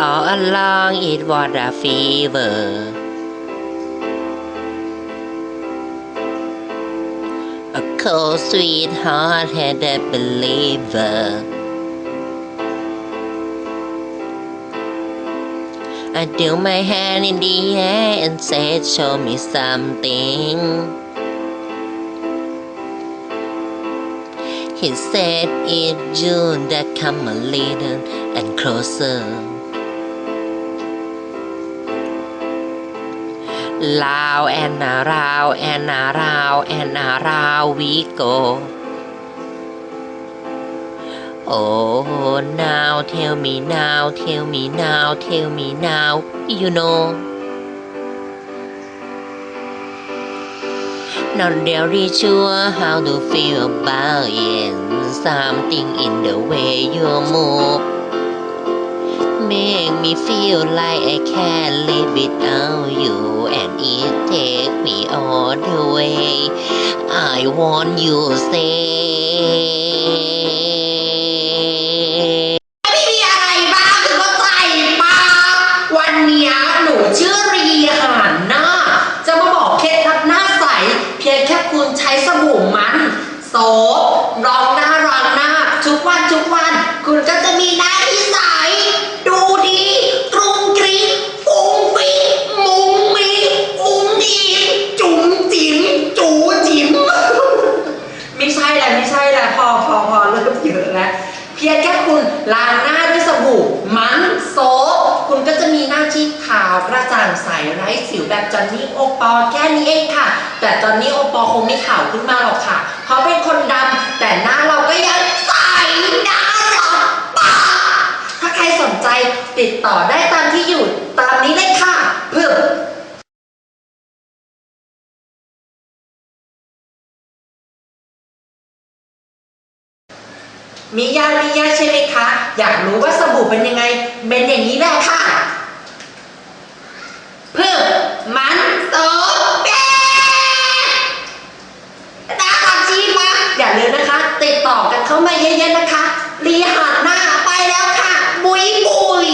all along it was a fever A cold sweetheart had a believer I threw my hand in the air and said, Show me something. He said, It's June that come a little and closer. Round and around and around and around we go. Oh, now tell me now, tell me now, tell me now, you know. Not really sure how to feel about it. Something in the way you move make me feel like I can't live without you, it take me all the way. I want you say. ไม่มีอะไรบ้างคือเข้าใจปะวันเนี้ยหนูชื่อรีหันหน้าจะมาบอกเคล็ดลับหน้าใส เพียงแค่คุณใช้สบู่มันโซฟรองหน้ารองหน้าทุกวันทุกวัน คุณก็จะมีหน้าที่ใส สิวแบบจอนนี่โอปอล์แค่นี้เองค่ะ แต่จอนนี่โอปอล์คงไม่ขาวขึ้นมาหรอกค่ะ เพราะเป็นคนดำแต่หน้าเราก็ยังใสน่ารักปะถ้าใครสนใจติดต่อได้ตามที่อยู่ตามนี้เลยค่ะเพื่อมียามียาใช่ไหมคะ อยากรู้ว่าสบู่เป็นยังไง เป็นอย่างนี้แหละค่ะ นะคะลีหาดหน้าไปแล้วค่ะบุยบุย